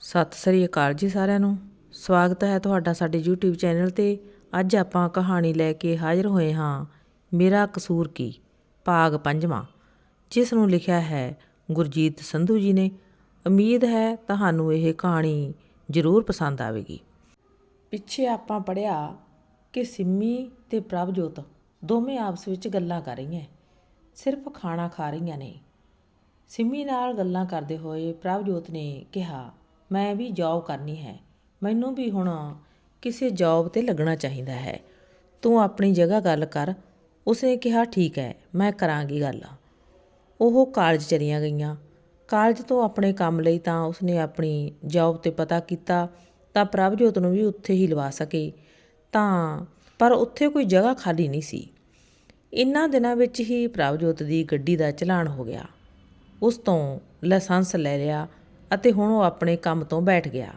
ਸਤਿ ਸ੍ਰੀ ਅਕਾਲ ਜੀ ਸਾਰਿਆਂ ਨੂੰ। ਸਵਾਗਤ ਹੈ ਤੁਹਾਡਾ ਸਾਡੇ YouTube ਚੈਨਲ ਤੇ। ਅੱਜ ਆਪਾਂ ਕਹਾਣੀ ਲੈ ਕੇ ਹਾਜ਼ਰ ਹੋਏ ਹਾਂ, ਮੇਰਾ ਕਸੂਰ ਕੀ? ਭਾਗ ਪੰਜਵਾਂ। ਜਿਸ ਨੂੰ ਲਿਖਿਆ ਹੈ ਗੁਰਜੀਤ ਸੰਧੂ ਜੀ ਨੇ। ਉਮੀਦ ਹੈ ਤੁਹਾਨੂੰ ਇਹ ਕਹਾਣੀ ਜ਼ਰੂਰ ਪਸੰਦ ਆਵੇਗੀ। ਪਿੱਛੇ ਆਪਾਂ ਪੜਿਆ ਕਿ ਸਿੰਮੀ ਤੇ ਪ੍ਰਭਜੋਤ ਦੋਵੇਂ ਆਪਸ ਵਿੱਚ ਗੱਲਾਂ ਕਰ ਰਹੀਆਂ ਸਿਰਫ ਖਾਣਾ ਖਾ ਰਹੀਆਂ ਨੇ। ਸਿੰਮੀ ਨਾਲ ਗੱਲਾਂ ਕਰਦੇ ਹੋਏ ਪ੍ਰਭਜੋਤ ਨੇ ਕਿਹਾ ਮੈਂ ਵੀ ਜੌਬ ਕਰਨੀ ਹੈ। ਮੈਨੂੰ ਵੀ ਹੁਣ ਕਿਸੇ ਜੌਬ ਤੇ ਲੱਗਣਾ ਚਾਹੀਦਾ ਹੈ। ਤੂੰ ਆਪਣੀ ਜਗ੍ਹਾ ਗੱਲ ਕਰ। ਉਸਨੇ ਕਿਹਾ, ਠੀਕ ਹੈ, ਮੈਂ ਕਰਾਂਗੀ ਗੱਲ। ਉਹ ਕਾਲਜ ਚਲੀਆਂ ਗਈਆਂ। ਕਾਲਜ ਤੋਂ ਆਪਣੇ ਕੰਮ ਲਈ ਤਾਂ ਉਸਨੇ ਆਪਣੀ ਜੌਬ ਤੇ ਪਤਾ ਕੀਤਾ, ਤਾਂ ਪ੍ਰਭਜੋਤ ਨੂੰ ਵੀ ਉੱਥੇ ਹੀ ਲਵਾ ਸਕੇ। ਤਾਂ, ਪਰ ਉੱਥੇ ਕੋਈ ਜਗ੍ਹਾ ਖਾਲੀ ਨਹੀਂ ਸੀ। ਇਨ੍ਹਾਂ ਦਿਨਾਂ ਵਿੱਚ ਹੀ ਪ੍ਰਭਜੋਤ ਦੀ ਗੱਡੀ ਦਾ ਚਲਾਨ ਹੋ ਗਿਆ। ਉਸ ਤੋਂ ਲਾਇਸੈਂਸ ਲੈ ਲਿਆ। ਅਤੇ ਹੁਣ ਉਹ ਆਪਣੇ ਕੰਮ ਤੋਂ ਬੈਠ ਗਿਆ।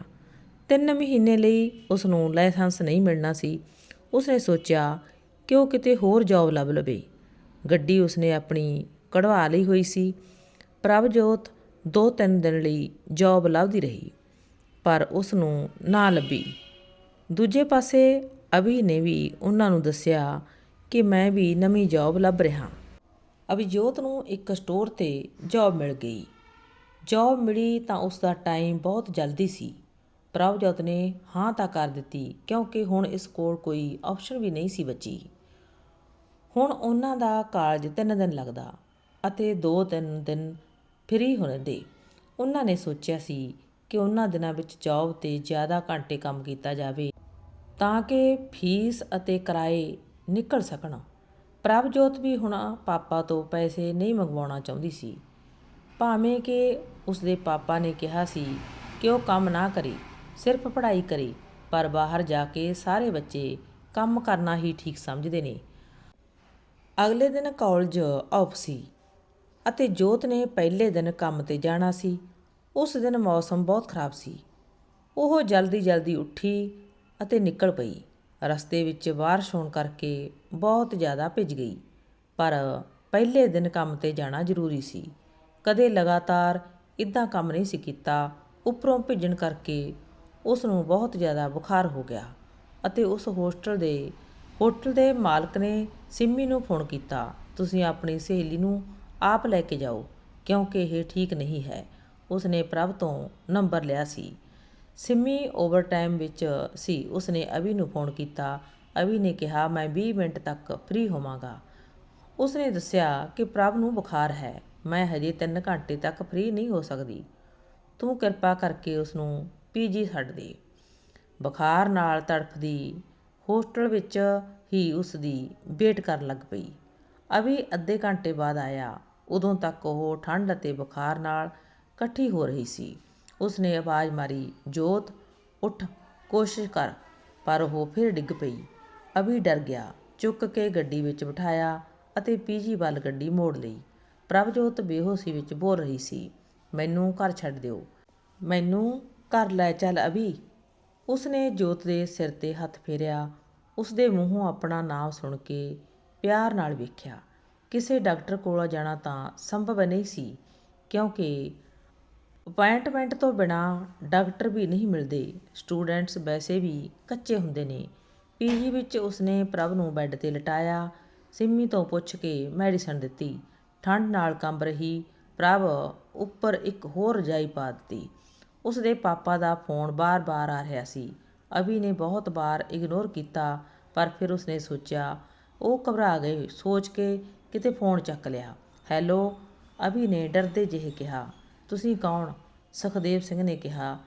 ਤਿੰਨ ਮਹੀਨੇ ਲਈ ਉਸ ਨੂੰ ਲਾਇਸੈਂਸ ਨਹੀਂ ਮਿਲਣਾ ਸੀ। ਉਸਨੇ ਸੋਚਿਆ ਕਿ ਉਹ ਕਿਤੇ ਹੋਰ ਜੌਬ ਲੱਭ ਲਵੇ? ਗੱਡੀ ਉਸਨੇ ਆਪਣੀ ਕਢਵਾ ਲਈ ਹੋਈ ਸੀ। ਪ੍ਰਭਜੋਤ ਦੋ ਤਿੰਨ ਦਿਨ ਲਈ ਜੌਬ ਲੱਭਦੀ ਰਹੀ, ਪਰ ਉਸ ਨੂੰ ਨਾ ਲੱਭੀ। ਦੂਜੇ ਪਾਸੇ ਅਭੀ ਨੇ ਵੀ ਉਹਨਾਂ ਨੂੰ ਦੱਸਿਆ ਕਿ ਮੈਂ ਵੀ ਨਵੀਂ ਜੌਬ ਲੱਭ ਰਿਹਾ। ਅਭਿਜੋਤ ਨੂੰ ਇੱਕ ਸਟੋਰ ਤੇ ਜੌਬ ਮਿਲ ਗਈ। ਜੌਬ ਮਿਲੀ ਤਾਂ ਉਸ ਦਾ ਟਾਈਮ ਬਹੁਤ ਜਲਦੀ ਸੀ। ਪ੍ਰਭਜੋਤ ਨੇ ਹਾਂ ਤਾਂ ਕਰ ਦਿੱਤੀ, ਕਿਉਂਕਿ ਹੁਣ ਇਸ ਕੋਲ ਕੋਈ ਆਪਸ਼ਨ ਵੀ ਨਹੀਂ ਸੀ ਬਚੀ। ਹੁਣ ਉਹਨਾਂ ਦਾ ਕਾਲਜ ਤਿੰਨ ਦਿਨ ਲੱਗਦਾ ਅਤੇ ਦੋ ਤਿੰਨ ਦਿਨ ਫ੍ਰੀ ਹੁੰਦੇ ਉਹਨਾਂ ਨੇ ਸੋਚਿਆ ਸੀ ਕਿ ਉਹਨਾਂ ਦਿਨਾਂ ਵਿੱਚ ਜੌਬ ਤੇ ਜ਼ਿਆਦਾ ਘੰਟੇ ਕੰਮ ਕੀਤਾ ਜਾਵੇ ਤਾਂ ਕਿ ਫੀਸ ਅਤੇ ਕਿਰਾਏ ਨਿਕਲ ਸਕਣ। ਪ੍ਰਭਜੋਤ ਵੀ ਹੁਣ ਪਾਪਾ ਤੋਂ ਪੈਸੇ ਨਹੀਂ ਮੰਗਵਾਉਣਾ ਚਾਹੁੰਦੀ ਸੀ। ਭਾਵੇਂ ਕਿ ਉਸਦੇ ਪਾਪਾ ਨੇ ਕਿਹਾ ਸੀ ਕਿ ਉਹ ਕੰਮ ਨਾ ਕਰੇ, ਸਿਰਫ ਪੜ੍ਹਾਈ ਕਰੇ, ਪਰ ਬਾਹਰ ਜਾ ਕੇ ਸਾਰੇ ਬੱਚੇ ਕੰਮ ਕਰਨਾ ਹੀ ਠੀਕ ਸਮਝਦੇ ਨੇ। ਅਗਲੇ ਦਿਨ ਕਾਲਜ ਆਫ ਸੀ ਅਤੇ ਜੋਤ ਨੇ ਪਹਿਲੇ ਦਿਨ ਕੰਮ ਤੇ ਜਾਣਾ ਸੀ। ਉਸ ਦਿਨ ਮੌਸਮ ਬਹੁਤ ਖਰਾਬ ਸੀ। ਉਹ ਜਲਦੀ ਜਲਦੀ ਉੱਠੀ ਅਤੇ ਨਿਕਲ ਪਈ। ਰਸਤੇ ਵਿੱਚ ਬਾਰਿਸ਼ ਹੋਣ ਕਰਕੇ ਬਹੁਤ ਜ਼ਿਆਦਾ ਭਿੱਜ ਗਈ, ਪਰ ਪਹਿਲੇ ਦਿਨ ਕੰਮ ਤੇ ਜਾਣਾ ਜ਼ਰੂਰੀ ਸੀ। ਕਦੇ ਲਗਾਤਾਰ ਇਦਾਂ ਕੰਮ ਨਹੀਂ ਸੀ ਕੀਤਾ। ਉੱਪਰੋਂ ਭਿੱਜਣ ਕਰਕੇ ਉਸ ਨੂੰ ਬਹੁਤ ਜ਼ਿਆਦਾ ਬੁਖਾਰ ਹੋ ਗਿਆ ਅਤੇ ਉਸ ਹੋਸਟਲ ਦੇ, ਹੋਟਲ ਦੇ ਮਾਲਕ ਨੇ ਸਿੰਮੀ ਨੂੰ ਫੋਨ ਕੀਤਾ, ਤੁਸੀਂ ਆਪਣੀ ਸਹੇਲੀ ਨੂੰ ਆਪ ਲੈ ਕੇ ਜਾਓ, ਕਿਉਂਕਿ ਇਹ ਠੀਕ ਨਹੀਂ ਹੈ। ਉਸਨੇ ਪ੍ਰਭ ਤੋਂ ਨੰਬਰ ਲਿਆ ਸੀ। ਸਿੰਮੀ ਓਵਰਟਾਈਮ ਵਿੱਚ ਸੀ। ਉਸਨੇ ਅਭੀ ਨੂੰ ਫੋਨ ਕੀਤਾ। ਅਭੀ ਨੇ ਕਿਹਾ, ਮੈਂ 20 ਮਿੰਟ ਤੱਕ ਫ੍ਰੀ ਹੋਵਾਂਗਾ। ਉਸਨੇ ਦੱਸਿਆ ਕਿ ਪ੍ਰਭ ਨੂੰ ਬੁਖਾਰ ਹੈ। ਮੈਂ ਹਜੇ 3 ਘੰਟੇ ਤੱਕ ਫ੍ਰੀ ਨਹੀਂ ਹੋ ਸਕਦੀ। ਤੂੰ ਕਿਰਪਾ ਕਰਕੇ ਉਸ ਨੂੰ ਪੀਜੀ ਛੱਡ ਦੇ। ਬੁਖਾਰ ਨਾਲ ਤੜਫਦੀ ਹੋਸਟਲ ਵਿੱਚ ਹੀ ਉਸ ਦੀ ਵੇਟ ਕਰਨ ਲੱਗ ਪਈ। ਅਭੀ ਅੱਧੇ ਘੰਟੇ ਬਾਅਦ ਆਇਆ। ਉਦੋਂ ਤੱਕ ਉਹ ਠੰਡ ਅਤੇ ਬੁਖਾਰ ਨਾਲ ਇਕੱਠੀ ਹੋ ਰਹੀ ਸੀ। ਉਸਨੇ ਆਵਾਜ਼ ਮਾਰੀ, ਜੋਤ, ਉੱਠ, ਕੋਸ਼ਿਸ਼ ਕਰ। ਪਰ ਉਹ ਫਿਰ ਡਿੱਗ ਪਈ। ਅਭੀ ਡਰ ਗਿਆ। ਚੁੱਕ ਕੇ ਗੱਡੀ ਵਿੱਚ ਬਿਠਾਇਆ ਅਤੇ ਪੀਜੀ ਵੱਲ ਗੱਡੀ ਮੋੜ ਲਈ। ਪ੍ਰਭਜੋਤ ਬੇਹੋਸ਼ੀ ਵਿੱਚ ਬੋਲ ਰਹੀ ਸੀ, ਮੈਨੂੰ ਘਰ ਛੱਡ ਦਿਓ। ਮੈਨੂੰ ਘਰ ਲੈ ਚੱਲ ਅਭੀ। ਉਸਨੇ ਜੋਤ ਦੇ ਸਿਰ ਤੇ ਹੱਥ ਫੇਰਿਆ। ਉਸਦੇ ਮੂੰਹੋਂ ਆਪਣਾ ਨਾਮ ਸੁਣ ਕੇ ਪਿਆਰ ਨਾਲ ਵੇਖਿਆ। ਕਿਸੇ ਡਾਕਟਰ ਕੋਲ ਜਾਣਾ ਤਾਂ ਸੰਭਵ ਨਹੀਂ ਸੀ, ਕਿਉਂਕਿ ਅਪਾਇੰਟਮੈਂਟ ਤੋਂ ਬਿਨਾ ਡਾਕਟਰ ਵੀ ਨਹੀਂ ਮਿਲਦੇ। ਸਟੂਡੈਂਟਸ ਵੈਸੇ ਵੀ ਕੱਚੇ ਹੁੰਦੇ ਨੇ। ਪੀਜੀ ਵਿੱਚ ਉਸਨੇ ਪ੍ਰਭ ਨੂੰ ਬੈੱਡ ਤੇ ਲਟਾਇਆ। ਸਿੰਮੀ ਤੋਂ ਪੁੱਛ ਕੇ ਮੈਡੀਸਨ ਦਿੱਤੀ। ਠੰਡ ਨਾਲ ਕੰਬ ਰਹੀ ਪ੍ਰਭ ਉੱਪਰ ਇੱਕ ਹੋਰ ਰਜਾਈ ਪਾ ਦਿੱਤੀ। ਉਸਦੇ ਪਾਪਾ ਦਾ ਫੋਨ ਬਾਰ-ਬਾਰ ਆ ਰਿਹਾ ਸੀ। ਅਭੀ ਨੇ ਬਹੁਤ ਵਾਰ ਇਗਨੋਰ ਕੀਤਾ, ਪਰ ਫਿਰ ਉਸਨੇ ਸੋਚਿਆ, ਉਹ ਘਬਰਾ ਗਏ। ਸੋਚ ਕੇ ਕਿਤੇ ਫੋਨ ਚੱਕ ਲਿਆ। ਹੈਲੋ? ਅਭੀ ਨੇ ਡਰਦੇ ਜਿਹੇ ਕਿਹਾ। ਤੁਸੀਂ ਕੌਣ? ਸੁਖਦੇਵ ਸਿੰਘ ਨੇ ਕਿਹਾ।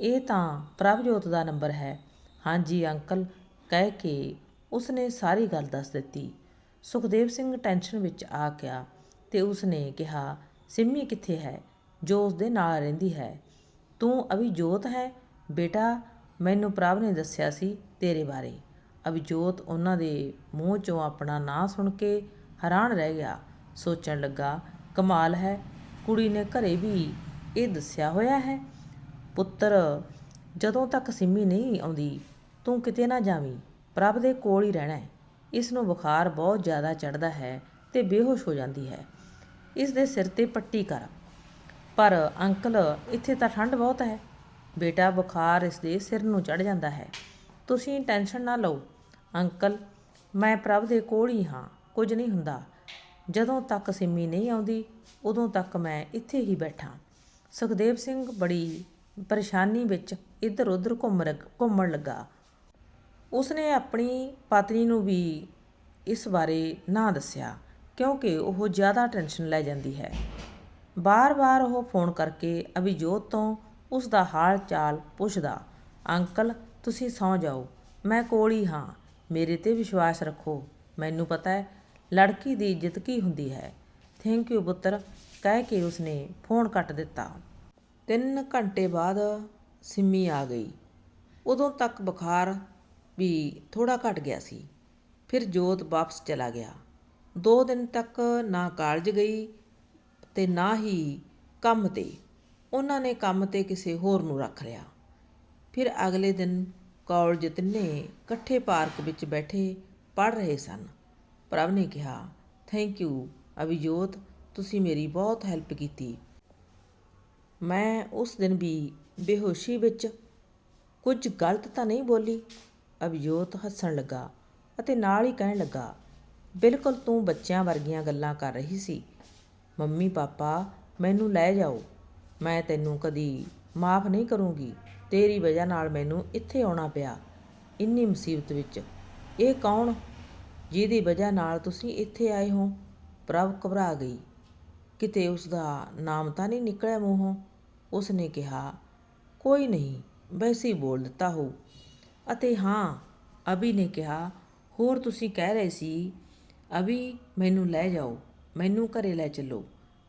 ਇਹ ਤਾਂ ਪ੍ਰਭਜੋਤ ਦਾ ਨੰਬਰ ਹੈ। ਹਾਂਜੀ ਅੰਕਲ। ਕਹਿ ਕੇ ਉਸਨੇ ਸਾਰੀ ਗੱਲ ਦੱਸ ਦਿੱਤੀ। ਸੁਖਦੇਵ ਸਿੰਘ ਟੈਨਸ਼ਨ ਵਿੱਚ ਆ ਗਿਆ। ਤੇ ਉਸਨੇ ਕਿਹਾ, ਸਿੰਮੀ ਕਿੱਥੇ ਹੈ? ਜੋ ਉਸਦੇ ਨਾਲ ਰਹਿੰਦੀ ਹੈ। ਤੂੰ ਅਭਿਜੋਤ ਹੈ? ਬੇਟਾ, ਮੈਨੂੰ ਪ੍ਰਭ ਨੇ ਦੱਸਿਆ ਸੀ ਤੇਰੇ ਬਾਰੇ। ਅਭਿਜੋਤ ਉਹਨਾਂ ਦੇ ਮੂੰਹ ਚੋਂ ਆਪਣਾ ਨਾਂ ਸੁਣ ਕੇ ਹੈਰਾਨ ਰਹਿ ਗਿਆ। ਸੋਚਣ ਲੱਗਾ, ਕਮਾਲ ਹੈ, ਕੁੜੀ ਨੇ ਘਰੇ ਵੀ ਇਹ ਦੱਸਿਆ ਹੋਇਆ ਹੈ। ਪੁੱਤਰ, ਜਦੋਂ ਤੱਕ ਸਿੰਮੀ ਨਹੀਂ ਆਉਂਦੀ, ਤੂੰ ਕਿਤੇ ਨਾ ਜਾਵੀਂ। ਪ੍ਰਭ ਦੇ ਕੋਲ ਹੀ ਰਹਿਣਾ ਹੈ। ਇਸ ਨੂੰ ਬੁਖਾਰ ਬਹੁਤ ਜ਼ਿਆਦਾ ਚੜਦਾ ਹੈ ਤੇ ਬੇਹੋਸ਼ ਹੋ ਜਾਂਦੀ ਹੈ। ਇਸ ਦੇ ਸਿਰ ਤੇ ਪੱਟੀ ਕਰ। ਪਰ ਅੰਕਲ, ਇੱਥੇ ਤਾਂ ਠੰਡ ਬਹੁਤ ਹੈ। ਬੇਟਾ ਬੁਖਾਰ ਇਸ ਦੇ ਸਿਰ ਨੂੰ ਚੜ ਜਾਂਦਾ ਹੈ। ਤੁਸੀਂ ਟੈਨਸ਼ਨ ਨਾ ਲਓ। ਅੰਕਲ, ਮੈਂ ਪ੍ਰਭ ਦੇ ਕੋਲ ਹੀ ਹਾਂ। ਕੁਝ ਨਹੀਂ ਹੁੰਦਾ। ਜਦੋਂ ਤੱਕ ਸਿੰਮੀ ਨਹੀਂ ਆਉਂਦੀ, ਉਦੋਂ ਤੱਕ ਮੈਂ ਇੱਥੇ ਹੀ ਬੈਠਾ। ਸੁਖਦੇਵ ਸਿੰਘ ਬੜੀ ਪਰੇਸ਼ਾਨੀ ਵਿੱਚ ਇੱਧਰ ਉੱਧਰ ਘੁੰਮ ਰਗ- ਘੁੰਮਣ ਲੱਗਾ। ਉਸਨੇ ਆਪਣੀ ਪਤਨੀ ਨੂੰ ਵੀ ਇਸ ਬਾਰੇ ਨਾ ਦੱਸਿਆ। ਕਿਉਂਕਿ ਉਹ ਜ਼ਿਆਦਾ ਟੈਨਸ਼ਨ ਲੈ ਜਾਂਦੀ ਹੈ। ਬਾਰ-ਬਾਰ ਉਹ ਫੋਨ ਕਰਕੇ ਅਭਿਜੋਤ ਤੋਂ ਉਸ ਦਾ ਹਾਲ ਚਾਲ ਪੁੱਛਦਾ, ਅੰਕਲ, ਤੁਸੀਂ ਸੌਂ ਜਾਓ। ਮੈਂ ਕੋਲ ਹੀ ਹਾਂ। ਮੇਰੇ ਤੇ ਵਿਸ਼ਵਾਸ ਰੱਖੋ। ਮੈਨੂੰ ਪਤਾ ਹੈ, ਲੜਕੀ ਦੀ ਇੱਜ਼ਤ ਕੀ ਹੁੰਦੀ ਹੈ। ਥੈਂਕ ਯੂ ਪੁੱਤਰ, ਕਹਿ ਕੇ ਉਸਨੇ ਫੋਨ ਕੱਟ ਦਿੱਤਾ। ਤਿੰਨ ਘੰਟੇ ਬਾਅਦ ਸਿੰਮੀ ਆ ਗਈ। ਉਦੋਂ ਤੱਕ ਬੁਖਾਰ ਵੀ ਥੋੜਾ ਘਟ ਗਿਆ ਸੀ। ਫਿਰ ਜੋਤ ਵਾਪਸ ਚਲਾ ਗਿਆ। ਦੋ ਦਿਨ ਤੱਕ ਨਾ ਕਾਲਜ ਗਈ ਤੇ ਨਾ ਹੀ ਕੰਮ ਤੇ। ਉਹਨਾਂ ਨੇ ਕੰਮ ਤੇ ਕਿਸੇ ਹੋਰ ਨੂੰ ਰੱਖ ਲਿਆ। ਫਿਰ ਅਗਲੇ ਦਿਨ ਕਾਲਜ ਤਿੰਨੇ ਇਕੱਠੇ ਪਾਰਕ ਵਿੱਚ ਬੈਠੇ ਪੜ ਰਹੇ ਸਨ। ਪ੍ਰਭ ਨੇ ਕਿਹਾ ਥੈਂਕ ਯੂ ਅਭਿਜੋਤ, ਤੁਸੀਂ ਮੇਰੀ ਬਹੁਤ ਹੈਲਪ ਕੀਤੀ। ਮੈਂ ਉਸ ਦਿਨ ਵੀ ਬੇਹੋਸ਼ੀ ਵਿੱਚ ਕੁਝ ਗਲਤ ਤਾਂ ਨਹੀਂ ਬੋਲੀ? ਅਭਿਜੋਤ ਹੱਸਣ ਲੱਗਾ ਅਤੇ ਨਾਲ ਹੀ ਕਹਿਣ ਲੱਗਾ ਬਿਲਕੁਲ ਤੂੰ ਬੱਚਿਆਂ ਵਰਗੀਆਂ ਗੱਲਾਂ ਕਰ ਰਹੀ ਸੀ। ਮੰਮੀ, ਪਾਪਾ, ਮੈਨੂੰ ਲੈ ਜਾਓ। ਮੈਂ ਤੈਨੂੰ ਕਦੀ ਮਾਫ ਨਹੀਂ ਕਰੂੰਗੀ। ਤੇਰੀ ਵਜ੍ਹਾ ਨਾਲ ਮੈਨੂੰ ਇੱਥੇ ਆਉਣਾ ਪਿਆ, ਇੰਨੀ ਮੁਸੀਬਤ ਵਿੱਚ। ਇਹ ਕੌਣ? ਜਿਹਦੀ ਵਜ੍ਹਾ ਨਾਲ ਤੁਸੀਂ ਇੱਥੇ ਆਏ ਹੋ? ਪ੍ਰਭ ਘਬਰਾ ਗਈ। ਕਿਤੇ ਉਸ ਦਾ ਨਾਮ ਤਾਂ ਨਹੀਂ ਨਿਕਲਿਆ ਮੂੰਹੋਂ? ਉਸ ਨੇ ਕਿਹਾ, ਕੋਈ ਨਹੀਂ, ਵੈਸੇ ਹੀ ਬੋਲ ਦਿੱਤਾ ਹੋ ਅਤੇ ਹਾਂ, ਅਭੀ ਨੇ ਕਿਹਾ, ਹੋਰ ਤੁਸੀਂ ਕਹਿ ਰਹੇ ਸੀ ਅਭੀ ਮੈਨੂੰ ਲੈ ਜਾਓ, ਮੈਨੂੰ ਘਰੇ ਲੈ ਚੱਲੋ,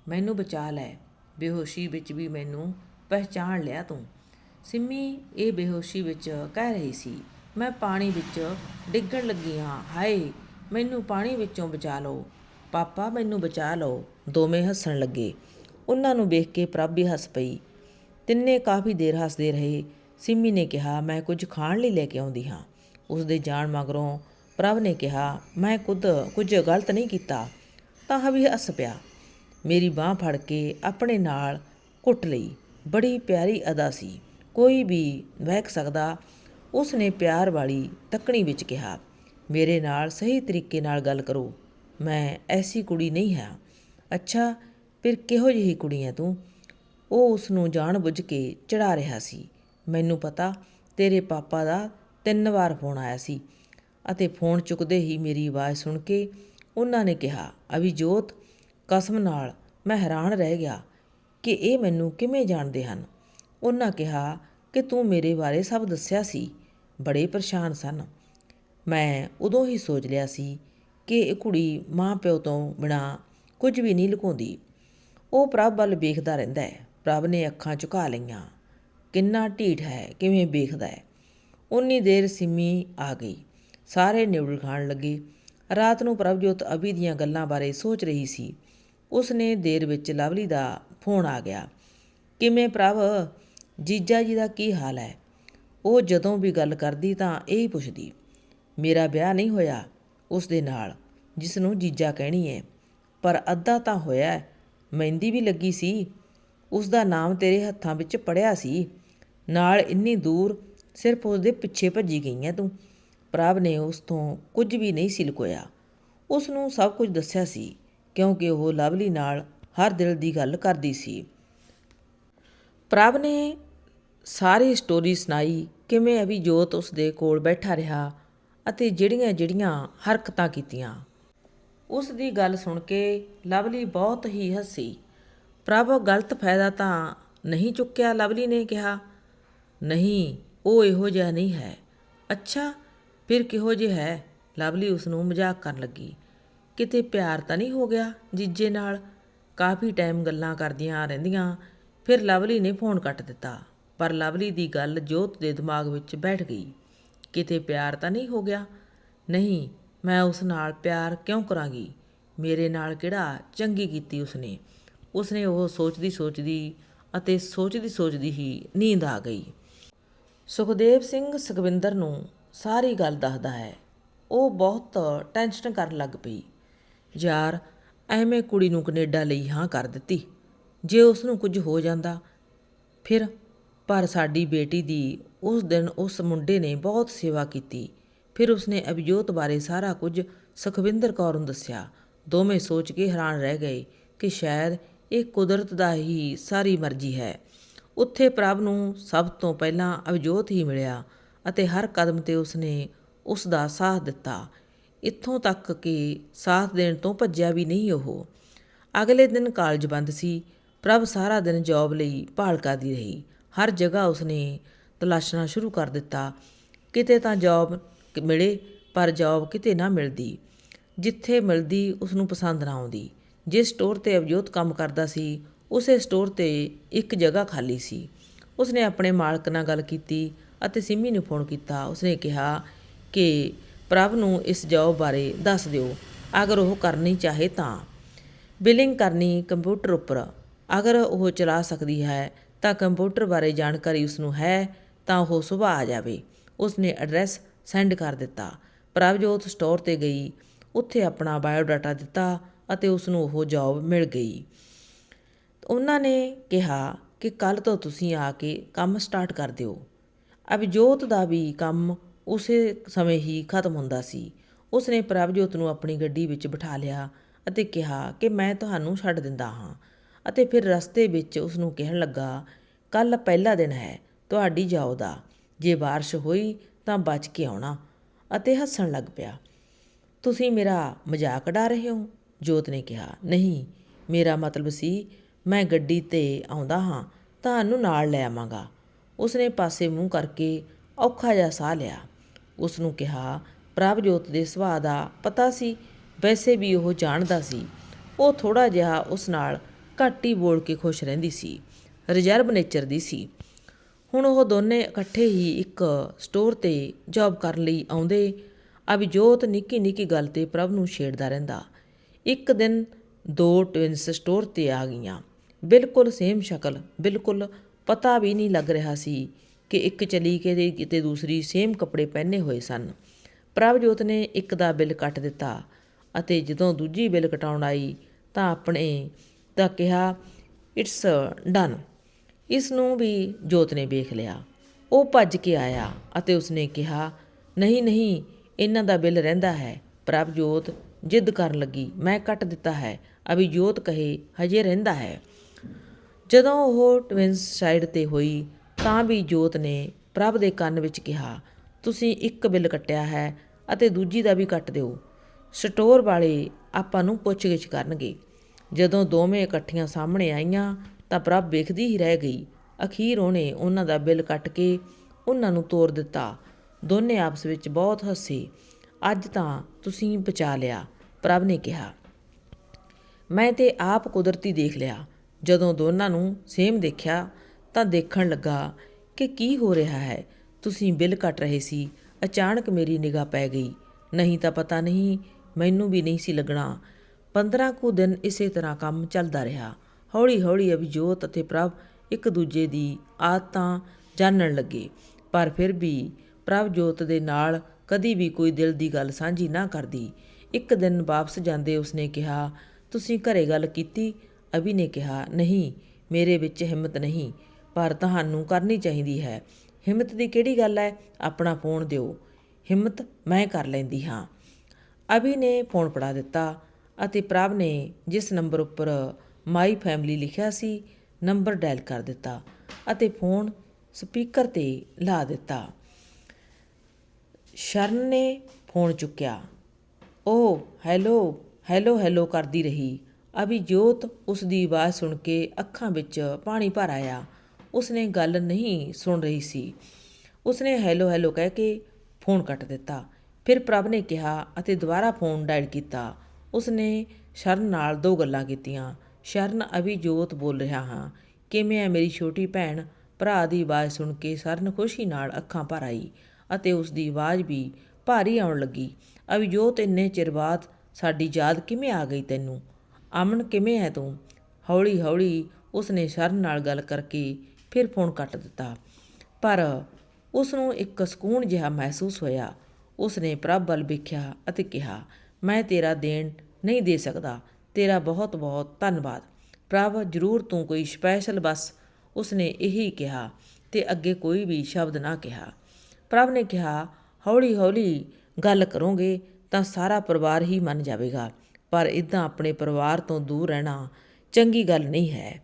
ਮੈਨੂੰ ਬਚਾ ਲੈ। ਬੇਹੋਸ਼ੀ ਵਿੱਚ ਵੀ ਮੈਨੂੰ ਪਹਿਚਾਣ ਲਿਆ ਤੂੰ। ਸਿੰਮੀ ਇਹ ਬੇਹੋਸ਼ੀ ਵਿੱਚ ਕਹਿ ਰਹੀ ਸੀ, ਮੈਂ ਪਾਣੀ ਵਿੱਚ ਡਿੱਗਣ ਲੱਗੀ ਹਾਂ, ਹਾਏ, ਮੈਨੂੰ ਪਾਣੀ ਵਿੱਚੋਂ ਬਚਾ ਲਓ। ਪਾਪਾ, ਮੈਨੂੰ ਬਚਾ ਲਓ, ਦੋਵੇਂ ਹੱਸਣ ਲੱਗੇ। ਉਹਨਾਂ ਨੂੰ ਵੇਖ ਕੇ ਪ੍ਰਭ ਵੀ ਹੱਸ ਪਈ। ਤਿੰਨੇ ਕਾਫੀ ਦੇਰ ਹੱਸਦੇ ਰਹੇ। ਸਿੰਮੀ ਨੇ ਕਿਹਾ, ਮੈਂ ਕੁਝ ਖਾਣ ਲਈ ਲੈ ਕੇ ਆਉਂਦੀ ਹਾਂ। ਉਸ ਦੇ ਜਾਣ ਮਗਰੋਂ ਪ੍ਰਭ ਨੇ ਕਿਹਾ, ਮੈਂ ਖੁਦ ਕੁਝ ਗਲਤ ਨਹੀਂ ਕੀਤਾ, ਤਾਂ ਵੀ ਹੱਸ ਪਿਆ। ਮੇਰੀ ਬਾਹ ਫੜ ਕੇ ਆਪਣੇ ਨਾਲ ਕੁੱਟ ਲਈ। ਬੜੀ ਪਿਆਰੀ ਅਦਾ ਸੀ। ਕੋਈ ਵੀ ਵਹਿਕ ਸਕਦਾ ਉਸ ਨੇ ਪਿਆਰ ਵਾਲੀ ਤੱਕਣੀ ਵਿੱਚ ਕਿਹਾ, ਮੇਰੇ ਨਾਲ ਸਹੀ ਤਰੀਕੇ ਨਾਲ ਗੱਲ ਕਰੋ। ਮੈਂ ਐਸੀ ਕੁੜੀ ਨਹੀਂ ਹਾਂ। ਅੱਛਾ, ਫਿਰ ਕਿਹੋ ਜਿਹੀ ਕੁੜੀ ਹੈ ਤੂੰ? ਉਹ ਉਸ ਨੂੰ ਜਾਣ-ਬੁੱਝ ਕੇ ਚੜਾ ਰਿਹਾ ਸੀ। ਮੈਨੂੰ ਪਤਾ, ਤੇਰੇ ਪਾਪਾ ਦਾ ਤਿੰਨ ਵਾਰ ਫੋਨ ਆਇਆ ਸੀ। ਅਤੇ ਫੋਨ ਚੁੱਕਦੇ ਹੀ ਮੇਰੀ ਆਵਾਜ਼ ਸੁਣ ਕੇ ਉਹਨਾਂ ਨੇ ਕਿਹਾ, ਅਭਿਜੋਤ, ਕਸਮ ਨਾਲ ਮੈਂ ਹੈਰਾਨ ਰਹਿ ਗਿਆ ਕਿ ਇਹ ਮੈਨੂੰ ਕਿਵੇਂ ਜਾਣਦੇ ਹਨ। ਉਹਨਾਂ ਕਿਹਾ ਕਿ, ਤੂੰ ਮੇਰੇ ਬਾਰੇ ਸਭ ਦੱਸਿਆ ਸੀ, ਬੜੇ ਪਰੇਸ਼ਾਨ ਸਨ। ਮੈਂ ਉਦੋਂ ਹੀ ਸੋਚ ਲਿਆ ਸੀ ਕਿ ਇਹ ਕੁੜੀ ਮਾਂ ਪਿਓ ਤੋਂ ਬਿਨਾ ਕੁਝ ਵੀ ਨਹੀਂ ਲੁਕਾਉਂਦੀ। ਉਹ ਪ੍ਰਭ ਵੱਲ ਵੇਖਦਾ ਰਹਿੰਦਾ ਹੈ। ਪ੍ਰਭ ਨੇ ਅੱਖਾਂ ਝੁਕਾ ਲਈਆਂ। ਕਿੰਨਾ ਢੀਠ ਹੈ, ਕਿਵੇਂ ਵੇਖਦਾ ਹੈ। ਉਨੀ ਦੇਰ ਸਿੰਮੀ ਆ ਗਈ। ਸਾਰੇ ਨਿਊਡਲ ਖਾਣ ਲੱਗੇ। ਰਾਤ ਨੂੰ ਪ੍ਰਭਜੋਤ ਅਭੀ ਦੀਆਂ ਗੱਲਾਂ ਬਾਰੇ ਸੋਚ ਰਹੀ ਸੀ। ਉਸ ਨੇ ਦੇਰ ਵਿੱਚ ਲਵਲੀ ਦਾ ਫੋਨ ਆ ਗਿਆ। ਕਿਵੇਂ ਪ੍ਰਭ? ਜੀਜਾ ਜੀ ਦਾ ਕੀ ਹਾਲ ਹੈ? ਉਹ ਜਦੋਂ ਵੀ ਗੱਲ ਕਰਦੀ ਤਾਂ ਇਹ ਹੀ ਪੁੱਛਦੀ, ਮੇਰਾ ਵਿਆਹ ਨਹੀਂ ਹੋਇਆ ਉਸ ਦੇ ਨਾਲ, ਜਿਸ ਨੂੰ ਜੀਜਾ ਕਹਿਣੀ ਹੈ ਪਰ ਅੱਧਾ ਤਾਂ ਹੋਇਆ ਮਹਿੰਦੀ ਵੀ ਲੱਗੀ ਸੀ। ਉਸ ਦਾ ਨਾਮ ਤੇਰੇ ਹੱਥਾਂ ਵਿੱਚ ਪੜਿਆ ਸੀ। ਨਾਲ ਇੰਨੀ ਦੂਰ ਸਿਰਫ ਉਸ ਦੇ ਪਿੱਛੇ ਭੱਜੀ ਗਈ ਹੈ ਤੂੰ। ਪ੍ਰਭ ਨੇ ਉਸ ਤੋਂ ਕੁਝ ਵੀ ਨਹੀਂ ਸੀ ਲੁਕੋਇਆ। ਉਸ ਨੂੰ ਸਭ ਕੁਝ ਦੱਸਿਆ ਸੀ, ਕਿਉਂਕਿ ਉਹ ਲਵਲੀ ਨਾਲ ਹਰ ਦਿਲ ਦੀ ਗੱਲ ਕਰਦੀ ਸੀ। ਪ੍ਰਭ ਨੇ ਸਾਰੀ ਸਟੋਰੀ ਸੁਣਾਈ, ਕਿਵੇਂ ਅਭਿਜੋਤ ਉਸ ਦੇ ਕੋਲ ਬੈਠਾ ਰਿਹਾ ਅਤੇ ਜਿਹੜੀਆਂ-ਜਿਹੜੀਆਂ ਹਰਕਤਾਂ ਕੀਤੀਆਂ। ਉਸ ਦੀ ਗੱਲ ਸੁਣ ਕੇ ਲਵਲੀ ਬਹੁਤ ਹੀ ਹੱਸੀ। ਪ੍ਰਭ ਗਲਤ ਫਾਇਦਾ ਤਾਂ ਨਹੀਂ ਚੁੱਕਿਆ ਲਵਲੀ ਨੇ ਕਿਹਾ। ਨਹੀਂ, ਉਹ ਇਹੋ ਜਿਹਾ ਨਹੀਂ ਹੈ। ਅੱਛਾ ਫਿਰ ਕਿਹੋ ਜਿਹਾ ਹੈ? ਲਵਲੀ ਉਸ ਨੂੰ ਮਜ਼ਾਕ ਕਰਨ ਲੱਗੀ। ਕਿਤੇ ਪਿਆਰ ਤਾਂ ਨਹੀਂ ਹੋ ਗਿਆ ਜੀਜੇ ਨਾਲ? ਕਾਫੀ ਟਾਈਮ ਗੱਲਾਂ ਕਰਦੀਆਂ ਰਹਿੰਦੀਆਂ, ਫਿਰ ਲਵਲੀ ਨੇ ਫੋਨ ਕੱਟ ਦਿੱਤਾ। ਪਰ ਲਵਲੀ ਦੀ ਗੱਲ ਜੋਤ ਦੇ ਦਿਮਾਗ ਵਿੱਚ ਬੈਠ ਗਈ। ਕਿਤੇ ਪਿਆਰ ਤਾਂ ਨਹੀਂ ਹੋ ਗਿਆ? ਨਹੀਂ, ਮੈਂ ਉਸ ਨਾਲ ਪਿਆਰ ਕਿਉਂ ਕਰਾਂਗੀ? ਮੇਰੇ ਨਾਲ ਕਿਹੜਾ ਚੰਗੀ ਕੀਤੀ ਉਸਨੇ? ਉਸਨੇ ਉਹ ਸੋਚਦੀ ਸੋਚਦੀ ਅਤੇ ਸੋਚਦੀ ਸੋਚਦੀ ਹੀ ਨੀਂਦ ਆ ਗਈ। ਸੁਖਦੇਵ ਸਿੰਘ ਸੁਖਵਿੰਦਰ ਨੂੰ ਸਾਰੀ ਗੱਲ ਦੱਸਦਾ ਹੈ। ਉਹ ਬਹੁਤ ਟੈਨਸ਼ਨ ਕਰਨ ਲੱਗ ਪਈ। ਯਾਰ, ਐਵੇਂ ਕੁੜੀ ਨੂੰ ਕੈਨੇਡਾ ਲਈ ਹਾਂ ਕਰ ਦਿੱਤੀ। ਜੇ ਉਸ ਨੂੰ ਕੁਝ ਹੋ ਜਾਂਦਾ, ਫਿਰ ਪਰ ਸਾਡੀ ਬੇਟੀ ਦੀ ਉਸ ਦਿਨ ਉਸ ਮੁੰਡੇ ਨੇ ਬਹੁਤ ਸੇਵਾ ਕੀਤੀ। ਫਿਰ ਉਸਨੇ ਅਭਿਜੋਤ ਬਾਰੇ ਸਾਰਾ ਕੁਝ ਸੁਖਵਿੰਦਰ ਕੌਰ ਨੂੰ ਦੱਸਿਆ। ਦੋਵੇਂ ਸੋਚ ਕੇ ਹੈਰਾਨ ਰਹਿ ਗਏ ਕਿ ਸ਼ਾਇਦ ਇਹ ਕੁਦਰਤ ਦਾ ਹੀ ਸਾਰੀ ਮਰਜ਼ੀ ਹੈ। ਉੱਥੇ ਪ੍ਰਭ ਨੂੰ ਸਭ ਤੋਂ ਪਹਿਲਾਂ ਅਭਿਜੋਤ ਹੀ ਮਿਲਿਆ। ਅਤੇ ਹਰ ਕਦਮ ਤੇ ਉਸਨੇ ਉਸ ਦਾ ਸਾਥ ਦਿੱਤਾ। ਇੱਥੋਂ ਤੱਕ ਕਿ ਸਾਥ ਦੇਣ ਤੋਂ ਭੱਜਿਆ ਵੀ ਨਹੀਂ ਉਹ। ਅਗਲੇ ਦਿਨ ਕਾਲਜ ਬੰਦ ਸੀ। ਪ੍ਰਭ ਸਾਰਾ ਦਿਨ ਜੌਬ ਲਈ ਭਾਲ ਕਰਦੀ ਰਹੀ। ਹਰ ਜਗ੍ਹਾ ਉਸਨੇ ਤਲਾਸ਼ਣਾ ਸ਼ੁਰੂ ਕਰ ਦਿੱਤਾ। ਕਿਤੇ ਤਾਂ ਜੌਬ ਮਿਲੇ, ਪਰ ਜੌਬ ਕਿਤੇ ਨਾ ਮਿਲਦੀ। ਜਿੱਥੇ ਮਿਲਦੀ ਉਸ ਨੂੰ ਪਸੰਦ ਨਾ ਆਉਂਦੀ। ਜਿਸ ਸਟੋਰ ਤੇ ਅਵਜੋਤ ਕੰਮ ਕਰਦਾ ਸੀ, ਉਸੇ ਸਟੋਰ ਤੇ ਇੱਕ ਜਗ੍ਹਾ ਖਾਲੀ ਸੀ। ਉਸਨੇ ਆਪਣੇ ਮਾਲਕ ਨਾਲ ਗੱਲ ਕੀਤੀ। ਅਤੇ ਸਿੰਮੀ ਨੂੰ ਫੋਨ ਕੀਤਾ। ਉਸਨੇ ਕਿਹਾ ਕਿ, ਪ੍ਰਭ ਨੂੰ ਇਸ ਜੌਬ ਬਾਰੇ ਦੱਸ ਦਿਓ। ਅਗਰ ਉਹ ਕਰਨੀ ਚਾਹੇ ਤਾਂ। ਬਿਲਿੰਗ ਕਰਨੀ ਕੰਪਿਊਟਰ ਉੱਪਰ। ਅਗਰ ਉਹ ਚਲਾ ਸਕਦੀ ਹੈ, ਤਾਂ ਕੰਪਿਊਟਰ ਬਾਰੇ ਜਾਣਕਾਰੀ ਉਸ ਨੂੰ ਹੈ, ਤਾਂ ਉਹ ਸੁਬਾਹ ਆ ਜਾਵੇ। ਉਸਨੇ ਐਡਰੈਸ ਸੈਂਡ ਕਰ ਦਿੱਤਾ। ਪ੍ਰਭਜੋਤ ਸਟੋਰ ਤੇ ਗਈ। ਉੱਥੇ ਆਪਣਾ ਬਾਇਓਡਾਟਾ ਦਿੱਤਾ ਅਤੇ ਉਸ ਨੂੰ ਉਹ ਜੌਬ ਮਿਲ ਗਈ। ਉਹਨਾਂ ਨੇ ਕਿਹਾ ਕਿ ਕੱਲ ਤੋਂ ਤੁਸੀਂ ਆ ਕੇ ਕੰਮ ਸਟਾਰਟ ਕਰ ਦਿਓ। ਅਭਿਜੋਤ ਦਾ ਵੀ ਕੰਮ ਉਸੇ ਸਮੇਂ ਹੀ ਖਤਮ ਹੁੰਦਾ ਸੀ। ਉਸਨੇ ਪ੍ਰਭਜੋਤ ਨੂੰ ਆਪਣੀ ਗੱਡੀ ਵਿੱਚ ਬਿਠਾ ਲਿਆ ਅਤੇ ਕਿਹਾ ਕਿ ਮੈਂ ਤੁਹਾਨੂੰ ਛੱਡ ਦਿੰਦਾ ਹਾਂ ਅਤੇ ਫਿਰ ਰਸਤੇ ਵਿੱਚ ਉਸ ਨੂੰ ਕਹਿਣ ਲੱਗਾ ਕੱਲ ਪਹਿਲਾ ਦਿਨ ਹੈ, ਤੁਹਾਡੀ ਜਾਓ ਦਾ। ਜੇ ਬਾਰਿਸ਼ ਹੋਈ ਤਾਂ ਬਚ ਕੇ ਆਉਣਾ। ਅਤੇ ਹੱਸਣ ਲੱਗ ਪਿਆ। ਤੁਸੀਂ ਮੇਰਾ ਮਜ਼ਾਕ ਉਡਾ ਰਹੇ ਹੋ? ਜੋਤ ਨੇ ਕਿਹਾ। ਨਹੀਂ, ਮੇਰਾ ਮਤਲਬ ਸੀ ਮੈਂ ਗੱਡੀ ਤੇ ਆਉਂਦਾ ਹਾਂ, ਤੁਹਾਨੂੰ ਨਾਲ ਲੈ ਆਵਾਂਗਾ। ਉਸਨੇ ਪਾਸੇ ਮੂੰਹ ਕਰਕੇ ਔਖਾ ਜਿਹਾ ਸਾਹ ਲਿਆ। ਉਸ ਨੂੰ ਕਿਹਾ, ਪ੍ਰਭਜੋਤ ਦੇ ਸੁਭਾਅ ਦਾ ਪਤਾ ਸੀ, ਵੈਸੇ ਵੀ ਉਹ ਜਾਣਦਾ ਸੀ। ਉਹ ਥੋੜਾ ਜਿਹਾ ਉਸ ਨਾਲ ਘੱਟ ਹੀ ਬੋਲ ਕੇ ਖੁਸ਼ ਰਹਿੰਦੀ ਸੀ ਰਿਜ਼ਰਵ ਨੇਚਰ ਦੀ ਸੀ। ਹੁਣ ਉਹ ਦੋਨੇ ਇਕੱਠੇ ਹੀ ਇੱਕ ਸਟੋਰ ਤੇ ਜੌਬ ਕਰਨ ਲਈ ਆਉਂਦੇ, ਅਭਿਜੋਤ ਨਿੱਕੀ ਨਿੱਕੀ ਗੱਲ ਤੇ ਪ੍ਰਭ ਨੂੰ ਛੇੜਦਾ ਰਹਿੰਦਾ। ਇੱਕ ਦਿਨ ਦੋ ਟਵਿੰਸ ਸਟੋਰ ਤੇ ਆ ਗਈਆਂ। ਬਿਲਕੁਲ ਸੇਮ ਸ਼ਕਲ, ਬਿਲਕੁਲ ਪਤਾ ਵੀ ਨਹੀਂ ਲੱਗ ਰਿਹਾ ਸੀ ਕਿ ਇੱਕ ਚਲੀ ਕੇ ਤੇ ਕਿਤੇ ਦੂਸਰੀ ਸੇਮ ਕੱਪੜੇ ਪਹਿਨੇ ਹੋਏ ਸਨ। ਪ੍ਰਭਜੋਤ ਨੇ ਇੱਕ ਦਾ ਬਿੱਲ ਕੱਟ ਦਿੱਤਾ ਅਤੇ ਜਦੋਂ ਦੂਜੀ ਬਿੱਲ ਕਟਾਉਣ ਆਈ ਤਾਂ ਆਪਣੇ ਤਾਂ ਕਿਹਾ ਇਟਸ ਡਨ ਇਸ ਨੂੰ ਵੀ ਜੋਤ ਨੇ ਵੇਖ ਲਿਆ। ਉਹ ਭੱਜ ਕੇ ਆਇਆ ਅਤੇ ਉਸਨੇ ਕਿਹਾ, ਨਹੀਂ ਨਹੀਂ, ਇਹਨਾਂ ਦਾ ਬਿੱਲ ਰਹਿੰਦਾ ਹੈ। ਪ੍ਰਭਜੋਤ ਜਿੱਦ ਕਰਨ ਲੱਗੀ, ਮੈਂ ਕੱਟ ਦਿੱਤਾ ਹੈ। ਅਭੀ ਜੋਤ ਕਹੇ, ਹਜੇ ਰਹਿੰਦਾ ਹੈ। ਜਦੋਂ ਉਹ ਟਵਿੰਸ ਸਾਈਡ ਤੇ ਹੋਈ, ਤਾਂ ਵੀ ਜੋਤ ਨੇ ਪ੍ਰਭ ਦੇ ਕੰਨ ਵਿੱਚ ਕਿਹਾ, ਤੁਸੀਂ ਇੱਕ ਬਿੱਲ ਕੱਟਿਆ ਹੈ ਅਤੇ ਦੂਜੀ ਦਾ ਵੀ ਕੱਟ ਦਿਓ। ਸਟੋਰ ਵਾਲੇ ਆਪਾਂ ਨੂੰ ਪੁੱਛਗਿੱਛ ਕਰਨਗੇ। ਜਦੋਂ ਦੋਵੇਂ ਇਕੱਠੀਆਂ ਸਾਹਮਣੇ ਆਈਆਂ, ਤਾਂ ਪ੍ਰਭ ਵੇਖਦੀ ਹੀ ਰਹਿ ਗਈ। ਅਖੀਰ ਉਹਨੇ ਉਹਨਾਂ ਦਾ ਬਿੱਲ ਕੱਟ ਕੇ ਉਹਨਾਂ ਨੂੰ ਤੋਰ ਦਿੱਤਾ। ਦੋਨੇ ਆਪਸ ਵਿੱਚ ਬਹੁਤ ਹੱਸੇ। ਅੱਜ ਤਾਂ ਤੁਸੀਂ ਬਚਾ ਲਿਆ, ਪ੍ਰਭ ਨੇ ਕਿਹਾ। ਮੈਂ ਤੇ ਆਪ ਕੁਦਰਤੀ ਦੇਖ ਲਿਆ। ਜਦੋਂ ਦੋਨਾਂ ਨੂੰ ਸੇਮ ਦੇਖਿਆ ਤਾਂ ਦੇਖਣ ਲੱਗਾ ਕਿ ਕੀ ਹੋ ਰਿਹਾ ਹੈ। ਤੁਸੀਂ ਬਿੱਲ ਕੱਟ ਰਹੇ ਸੀ। ਅਚਾਨਕ ਮੇਰੀ ਨਿਗਾਹ ਪੈ ਗਈ। ਨਹੀਂ ਤਾਂ ਪਤਾ ਨਹੀਂ, ਮੈਨੂੰ ਵੀ ਨਹੀਂ ਸੀ ਲੱਗਣਾ। 15 ਕੁ ਦਿਨ ਇਸੇ ਤਰ੍ਹਾਂ ਕੰਮ ਚੱਲਦਾ ਰਿਹਾ। ਹੌਲੀ ਹੌਲੀ ਅਭਿਜੋਤ ਅਤੇ ਪ੍ਰਭ ਇੱਕ ਦੂਜੇ ਦੀ ਆਦਤਾਂ ਜਾਣਨ ਲੱਗੇ। ਪਰ ਫਿਰ ਵੀ ਪ੍ਰਭਜੋਤ ਦੇ ਨਾਲ ਕਦੀ ਵੀ ਕੋਈ ਦਿਲ ਦੀ ਗੱਲ ਸਾਂਝੀ ਨਾ ਕਰਦੀ। ਇੱਕ ਦਿਨ ਵਾਪਸ ਜਾਂਦੇ ਉਸਨੇ ਕਿਹਾ, ਤੁਸੀਂ ਘਰੇ ਗੱਲ ਕੀਤੀ? ਅਭੀ ਨੇ ਕਿਹਾ, ਨਹੀਂ, ਮੇਰੇ ਵਿੱਚ ਹਿੰਮਤ ਨਹੀਂ, ਪਰ ਤੁਹਾਨੂੰ ਕਰਨੀ ਚਾਹੀਦੀ ਹੈ। ਹਿੰਮਤ ਦੀ ਕਿਹੜੀ ਗੱਲ ਹੈ? ਆਪਣਾ ਫੋਨ ਦਿਓ। ਹਿੰਮਤ ਮੈਂ ਕਰ ਲੈਂਦੀ ਹਾਂ। ਅਭੀ ਨੇ ਫੋਨ ਫੜਾ ਦਿੱਤਾ ਅਤੇ ਪ੍ਰਭ ਨੇ ਜਿਸ ਨੰਬਰ ਉੱਪਰ ਮਾਈ ਫੈਮਿਲੀ ਲਿਖਿਆ ਸੀ, ਨੰਬਰ ਡਾਇਲ ਕਰ ਦਿੱਤਾ ਅਤੇ ਫੋਨ ਸਪੀਕਰ ਤੇ ਲਾ ਦਿੱਤਾ। ਸ਼ਰਨ ਨੇ ਫੋਨ ਚੁੱਕਿਆ। ਓ ਹੈਲੋ ਹੈਲੋ ਹੈਲੋ ਕਰਦੀ ਰਹੀ। ਅਭੀ ਜੋਤ ਉਸ ਦੀ ਆਵਾਜ਼ ਸੁਣ ਕੇ ਅੱਖਾਂ ਵਿੱਚ ਪਾਣੀ ਭਰ ਆਇਆ। ਉਸਨੇ ਗੱਲ ਨਹੀਂ ਸੁਣ ਰਹੀ ਸੀ। ਉਸਨੇ ਹੈਲੋ ਹੈਲੋ ਕਹਿ ਕੇ ਫੋਨ ਕੱਟ ਦਿੱਤਾ। ਫਿਰ ਪ੍ਰਭ ਨੇ ਕਿਹਾ ਅਤੇ ਦੁਬਾਰਾ ਫੋਨ ਡਾਇਲ ਕੀਤਾ। ਉਸਨੇ ਸ਼ਰਨ ਨਾਲ ਦੋ ਗੱਲਾਂ ਕੀਤੀਆਂ। ਸ਼ਰਨ, ਅਭੀਜੋਤ ਬੋਲ ਰਿਹਾ ਹਾਂ, ਕਿਵੇਂ ਹੈ ਮੇਰੀ ਛੋਟੀ ਭੈਣ? ਭਰਾ ਦੀ ਆਵਾਜ਼ ਸੁਣ ਕੇ ਸ਼ਰਨ ਖੁਸ਼ੀ ਨਾਲ ਅੱਖਾਂ ਭਰ ਆਈ ਅਤੇ ਉਸ ਦੀ ਆਵਾਜ਼ ਵੀ ਭਾਰੀ ਆਉਣ ਲੱਗੀ। ਅਭਿਜੋਤ, ਇੰਨੇ ਚਿਰ ਬਾਅਦ ਸਾਡੀ ਯਾਦ ਕਿਵੇਂ ਆ ਗਈ ਤੈਨੂੰ? ਅਮਨ ਕਿਵੇਂ ਹੈ ਤੂੰ? ਹੌਲੀ ਹੌਲੀ ਉਸਨੇ ਸ਼ਰਨ ਨਾਲ ਗੱਲ ਕਰਕੇ ਫਿਰ ਫੋਨ ਕੱਟ ਦਿੱਤਾ। ਪਰ ਉਸ ਨੂੰ ਇੱਕ ਸਕੂਨ ਜਿਹਾ ਮਹਿਸੂਸ ਹੋਇਆ। ਉਸਨੇ ਪ੍ਰਭ ਵੱਲ ਵੇਖਿਆ ਅਤੇ ਕਿਹਾ, ਮੈਂ ਤੇਰਾ ਦੇਣ ਨਹੀਂ ਦੇ ਸਕਦਾ। ਤੇਰਾ ਬਹੁਤ ਬਹੁਤ ਧੰਨਵਾਦ। ਪ੍ਰਭ, ਜ਼ਰੂਰ ਤੂੰ ਕੋਈ ਸਪੈਸ਼ਲ ਬਸ। ਉਸਨੇ ਇਹੀ ਕਿਹਾ ਤੇ ਅੱਗੇ ਕੋਈ ਵੀ ਸ਼ਬਦ ਨਾ ਕਿਹਾ। ਪ੍ਰਭ ਨੇ ਕਿਹਾ, ਹੌਲੀ ਹੌਲੀ ਗੱਲ ਕਰੋਗੇ ਤਾਂ ਸਾਰਾ ਪਰਿਵਾਰ ਹੀ ਮੰਨ ਜਾਵੇਗਾ। ਪਰ ਇਦਾਂ ਆਪਣੇ ਪਰਿਵਾਰ ਤੋਂ ਦੂਰ ਰਹਿਣਾ ਚੰਗੀ ਗੱਲ ਨਹੀਂ ਹੈ।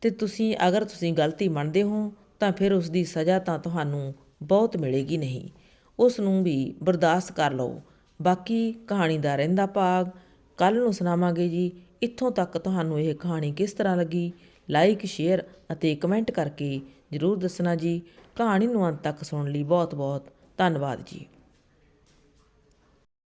ਤੇ ਤੁਸੀਂ ਅਗਰ ਤੁਸੀਂ ਗਲਤੀ ਮੰਨਦੇ ਹੋ, ਤਾਂ ਫਿਰ ਉਸ ਦੀ ਸਜ਼ਾ ਤਾਂ ਤੁਹਾਨੂੰ ਬਹੁਤ ਮਿਲੇਗੀ ਨਹੀਂ। ਉਸ ਨੂੰ ਵੀ ਬਰਦਾਸ਼ਤ ਕਰ ਲਓ। ਬਾਕੀ ਕਹਾਣੀ ਦਾ ਰਹਿੰਦਾ ਭਾਗ ਕੱਲ ਨੂੰ ਸੁਣਾਵਾਂਗੇ ਜੀ। ਇੱਥੋਂ ਤੱਕ ਤੁਹਾਨੂੰ ਇਹ ਕਹਾਣੀ ਕਿਸ ਤਰ੍ਹਾਂ ਲੱਗੀ? ਲਾਈਕ, ਸ਼ੇਅਰ ਅਤੇ ਕਮੈਂਟ ਕਰਕੇ ਜਰੂਰ ਦੱਸਣਾ ਜੀ। ਕਹਾਣੀ ਨੂੰ ਅੰਤ ਤੱਕ ਸੁਣਨ ਲਈ ਬਹੁਤ ਬਹੁਤ ਧੰਨਵਾਦ ਜੀ।